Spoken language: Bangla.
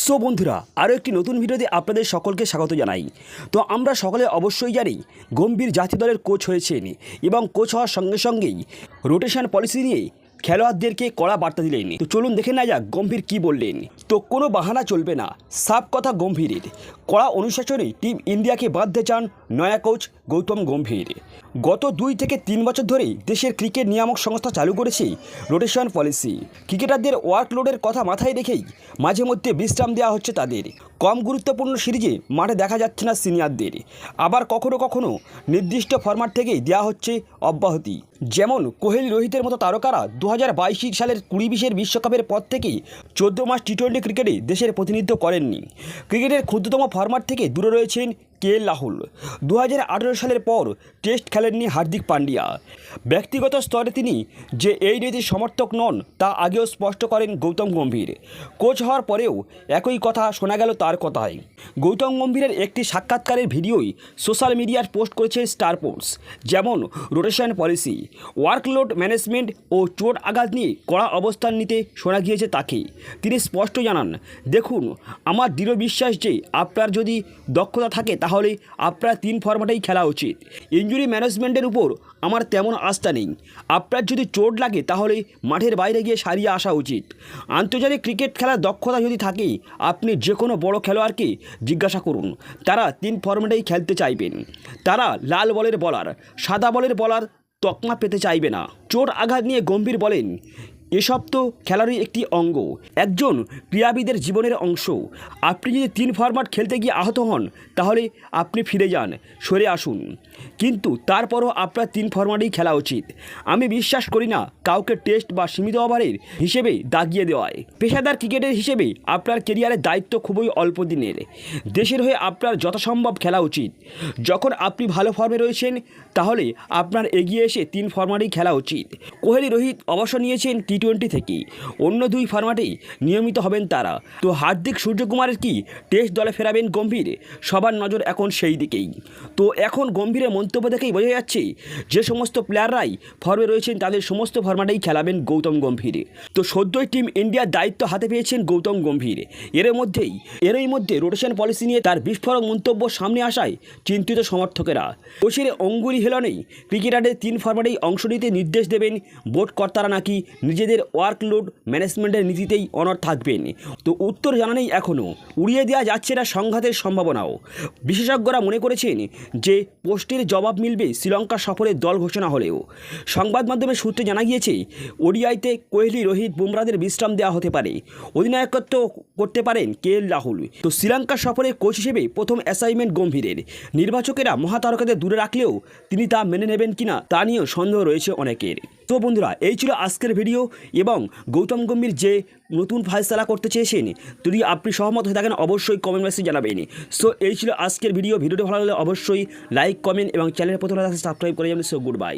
সো বন্ধুরা, আরও একটি নতুন ভিডিওতে আপনাদের সকলকে স্বাগত জানাই। তো আমরা সকলে অবশ্যই জানি, গম্ভীর জাতীয় দলের কোচ হয়েছেন এবং কোচ হওয়ার সঙ্গে সঙ্গেই রোটেশন পলিসি নিয়ে খেলোয়াড়দেরকে কড়া বার্তা দিলেন। তো চলুন দেখে না যাক গম্ভীর কি বললেন। তো কোনো বাহানা চলবে না, সাফ কথা গম্ভীরের। কড়া অনুশাসনে টিম ইন্ডিয়াকে বাঁধতে চান নয়া কোচ গৌতম গম্ভীর। গত দুই থেকে তিন বছর ধরে দেশের ক্রিকেট নিয়ামক সংস্থা চালু করেছে রোটেশন পলিসি। ক্রিকেটারদের ওয়ার্কলোডের কথা মাথায় রেখেই মাঝে মধ্যে বিশ্রাম দেওয়া হচ্ছে তাদের। কম গুরুত্বপূর্ণ সিরিজে মাঠে দেখা যাচ্ছে না সিনিয়রদের। আবার কখনো কখনো নির্দিষ্ট ফরম্যাট থেকেই দেওয়া হচ্ছে অব্যাহতি। যেমন কোহলি রোহিতের মতো তারকারা দু হাজার বাইশ সালের কুড়ি বিশের বিশ্বকাপের পর থেকেই চোদ্দ মাস টি টোয়েন্টি ক্রিকেটে দেশের প্রতিনিধিত্ব করেননি। ক্রিকেটের ক্ষুদ্রতম ফরম্যাট থেকে দূরে রয়েছেন কে রাহুল দু হাজার আঠেরো সালের পর টেস্ট খেলেননি হার্দিক পান্ডিয়া। ব্যক্তিগত স্তরে তিনি যে এই নীতির সমর্থক নন, তা আগেও স্পষ্ট করেন গৌতম গম্ভীর। কোচ হওয়ার পরেও একই কথা শোনা গেল তার কথায়। গৌতম গম্ভীরের একটি সাক্ষাৎকারের ভিডিওই সোশ্যাল মিডিয়ার পোস্ট করেছে স্টার স্পোর্টস যেমন রোটেশন পলিসি, ওয়ার্কলোড ম্যানেজমেন্ট ও চোট আঘাত নিয়ে কড়া অবস্থান নিতে শোনা গিয়েছে তাকে। তিনি স্পষ্ট জানান, দেখুন, আমার দৃঢ় বিশ্বাস যে আপনার যদি দক্ষতা থাকে তাহলে আপনার তিন ফরম্যাটেই খেলা উচিত। ইঞ্জুরি ম্যানেজমেন্টের উপর আমার তেমন আস্থা নেই। আপনার যদি চোট লাগে, তাহলে মাঠের বাইরে গিয়ে সারিয়ে আসা উচিত। আন্তর্জাতিক ক্রিকেট খেলার দক্ষতা যদি থাকে, আপনি যে কোনো বড় খেলোয়াড়কে জিজ্ঞাসা করুন। তারা তিন ফরম্যাটেই খেলতে চাইবেন। তারা লাল বলের বলার সাদা বলের বলার তকমা পেতে চাইবে না। চোট আঘাত নিয়ে গম্ভীর বলেন এসব তো খেলারই একটি অঙ্গ। একজন ক্রীড়াবিদের জীবনের অংশ। আপনি যদি তিন ফরম্যাট খেলতে গিয়ে আহত হন, তাহলে আপনি ফিরে যান, সরে আসুন। কিন্তু তারপরও আপনার তিন ফরম্যাটেই খেলা উচিত। আমি বিশ্বাস করি না কাউকে টেস্ট বা সীমিত ওভারের হিসেবে দাগিয়ে দেওয়ায়। পেশাদার ক্রিকেটের হিসেবে আপনার কেরিয়ারের দায়িত্ব খুবই অল্প দিনের। দেশের হয়ে আপনার যথাসম্ভব খেলা উচিত। যখন আপনি ভালো ফর্মে রয়েছেন, তাহলে আপনার এগিয়ে এসে তিন ফরম্যাটেই খেলা উচিত। কোহলি রোহিত অবসর নিয়েছেন টি টোয়েন্টি থেকে অন্য দুই ফরম্যাটেই নিয়মিত হবেন তারা। তো হার্দিক সূর্যকুমারের কি টেস্ট দলে ফেরাবেন গম্ভীর? সবার নজর এখন সেই দিকেই। তো এখন গম্ভীরের মন্তব্য দেখেই বোঝা যাচ্ছে যে সমস্ত প্লেয়াররাই ফর্মে রয়েছেন, তাদের সমস্ত ফরম্যাটেই খেলাবেন গৌতম গম্ভীর। তো সদ্যই টিম ইন্ডিয়ার দায়িত্ব হাতে পেয়েছেন গৌতম গম্ভীর। এর মধ্যেই, এরই মধ্যে রোটেশন পলিসি নিয়ে তার বিস্ফোরক মন্তব্য সামনে আসায় চিন্তিত সমর্থকেরা। কোচের অঙ্গুলি হেলনেই ক্রিকেটারদের তিন ফরম্যাটেই অংশ নিতে নির্দেশ দেবেন বোর্ড কর্তারা নাকি নিজেদের ওয়ার্কলোড ম্যানেজমেন্টের নীতিতেই অনর থাকবেন। তো উত্তর জানা নেই এখনও উড়িয়ে দেওয়া যাচ্ছে না সংঘাতের সম্ভাবনাও। বিশেষজ্ঞরা মনে করেছেন যে পোস্টের জবাব মিলবে শ্রীলঙ্কা সফরের দল ঘোষণা হলেও। সংবাদ মাধ্যমের সূত্রে জানা গিয়েছে, ওডিআইতে কোহলি, রোহিত বুমরাদের বিশ্রাম দেওয়া হতে পারে। অধিনায়কত্ব করতে পারেন কে এল রাহুল। তো শ্রীলঙ্কা সফরের কোচ হিসেবে প্রথম অ্যাসাইনমেন্ট গম্ভীরের। নির্বাচকেরা মহাতারকাদের দূরে রাখলেও তিনি তা মেনে নেবেন কিনা তা নিয়েও সন্দেহ রয়েছে অনেকের। তো বন্ধুরা, এই ছিল আজকের ভিডিও এবং গৌতম গম্ভীর যে নতুন ফায়সালা করতে চেয়েছেন যদি আপনি সহমত হয়ে থাকেন, অবশ্যই কমেন্ট মেসেজ জানাবেন। সো এই ছিল আজকের ভিডিও ভিডিওটি ভালো লাগলে অবশ্যই লাইক কমেন্ট এবং চ্যানেলের প্রথমে সাবস্ক্রাইব করে যাবেন। So good bye